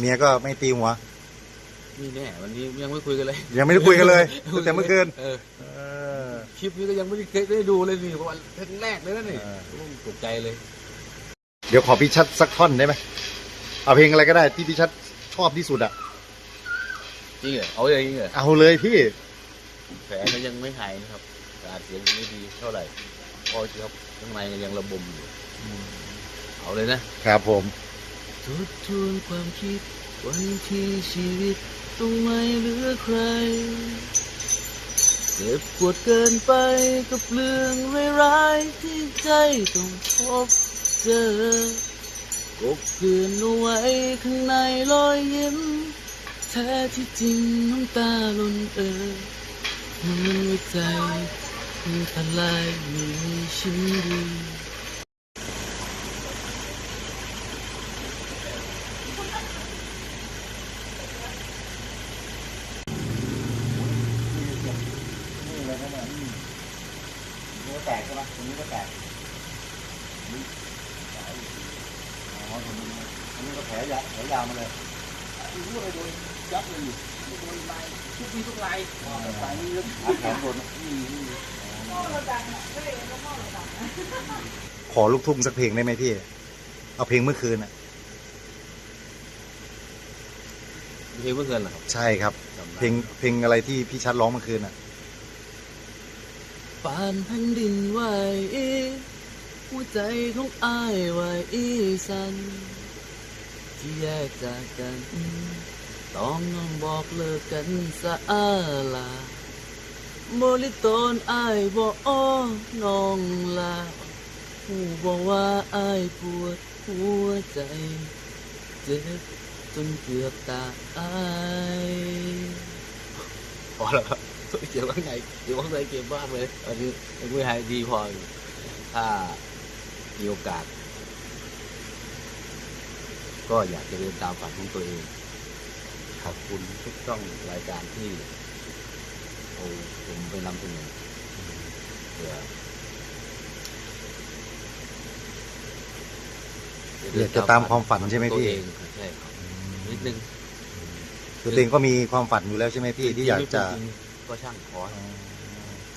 เมียก็ไม่ตีหัวนี่แน่วันนี้ยังไม่คุยกันเลย ยังไม่ได้คุยกันเลยตั้งแต่เมื่อคืนเออเออคลิปนี้ก็ยังไม่ได้เคยได้ดูเลยนี่วันครั้งแรกเลยนะนี่เออโอ้ตกใจเลย เดี๋ยวขอพี่ชัดสักท่อนได้ไหมเอาเพลงอะไรก็ได้ที่พี่ชัดชอบที่สุดอะจริงเหรอเอาเลยจริงเหรอเอาเลยพี่แผลก็ยังไม่หายนะครับการเสียงยังไม่ดีเท่าไหร่เพอครับข้างในยังระบมอยู่เอาเลยนะครับผม ทบทวนความคิด วันที่ชีวิตต้องไม่เหลือใคร เจ็บปวดเกินไปกับเรื่องร้ายๆที่ใจต้องพบเจอกบเกลือนเอาไว้ข้างในรอยยิ้มแท้ที่จริงน้ำตาล้นเอ่อมันหัวใจมันทลายไม่มีชิ้นดี ก็แตกใช่ปะตรงนี้ก็แตกอ๋อตรงนี้ตรงนี้ก็แผลยาวแผลยาวมาเลยรู้เลยโดนยับเลยอยู่โดนลายทุกทีทุกลายลายนี้เยอะแขนโดนขอลูกทุ่งสักเพลงได้ไหมพี่ เอาเพลงเมื่อคืนอะเพลงเมื่อคืนเหรอครับ ใช่ครับจำได้เพลงเพลงอะไรที่พี่ชัดร้องเมื่อคืนอะ ปานแผ่นดินไหวหัวใจของอ้ายไหวสันที่แยกจากกัน ต้องน้องบอกเลิกกันสะอาลาโมลิตนอ้ายบอกอ้อน้องลาหูบอกว่าอ้ายปวดหัวใจ เจ็บจนเกือบตายพอแล้วครับ เก็บข้างในเก็บข้างในเก็บบ้างเลยอันนี้ยังไม่หายดีพออยู่ถ้ามีโอกาส ก็อยากจะเดินตามฝันของตัวเอง ขอบคุณทุกช่องรายการที่เอาผมไปนำเสนอเพื่ออยากจะตามความฝันใช่ไหมพี่ตัวเองใช่ครับนิดนึงคือตัวเองก็มีความฝันอยู่แล้วใช่ไหมพี่ที่อยากจะจริงๆ ก็ช่างขอ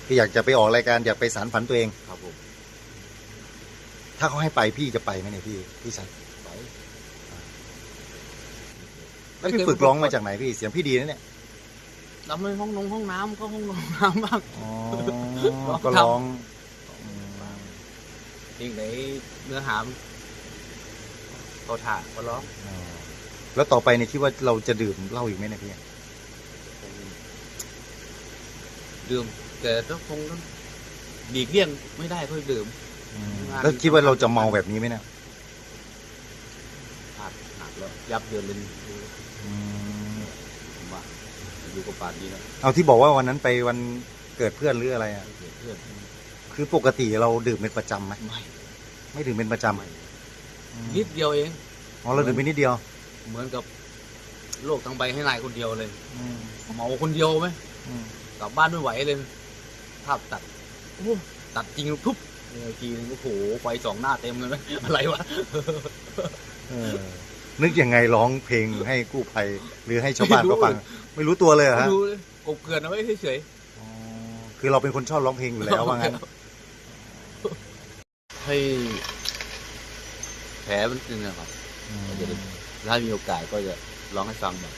ที่อยากจะไปออกรายการอยากไปสารฝันตัวเองครับผมถ้าเขาให้ไปพี่จะไปไหมเนี่ยพี่พี่ชัดไปแล้วพี่ฝึกร้องมาจากไหนพี่เสียงพี่ดีนะเนี่ยทำในห้องนงห้องน้ำก็ห้องนงห้องน้ำบ้างอ๋อร้องก็ร้องอืมเพลงไหนเนื้อหามเขาถ่ายก็ร้องอ๋อแล้วต่อไปเนี่ยคิดว่าเราจะดื่มเหล้าอีกไหมเนี่ยพี่ ดื่มแต่ก็คงต้องดีกเลี่ยงไม่ได้ก็ดื่ม อืมงานแล้วคิดว่าเราจะเมาแบบนี้ไหมเนี่ยขาดหักแล้วยับเยินเลยอืมผมว่าอยู่กับป่านดีแล้วเอาที่บอกว่าวันนั้นไปวันเกิดเพื่อนหรืออะไรอะ เพื่อนเพื่อนคือปกติเราดื่มเป็นประจำไหมไม่ไม่ดื่มเป็นประจำไม่อืมนิดเดียวเอง อ๋อเราดื่มไปนิดเดียวเหมือนกับโลกทั้งใบให้นายคนเดียวเลย อืมเมาคนเดียวไหมอืมก ลับบ้านไม่ไหวเลยภาพตัดโอ้ตัดจริงทุบเนี่ยทีนึงโอ้โหไฟสองหน้าเต็มเลยไหมอะไรวะเออนึกยังไงร้องเพลงให้กู้ภัย หรือให้ชาวบ้านก็ฟัง ไม่รู้ตัวเลยเหรอฮะดูเลยกบเกลือนเอาไว้เฉยอ๋อคือเราเป็นคนชอบร้องเพลงอยู่ๆแล้วว่างั้นให้แผลมันตึงนะครับถ้ามีโอกาสก็จะร้องให้ฟังแบบ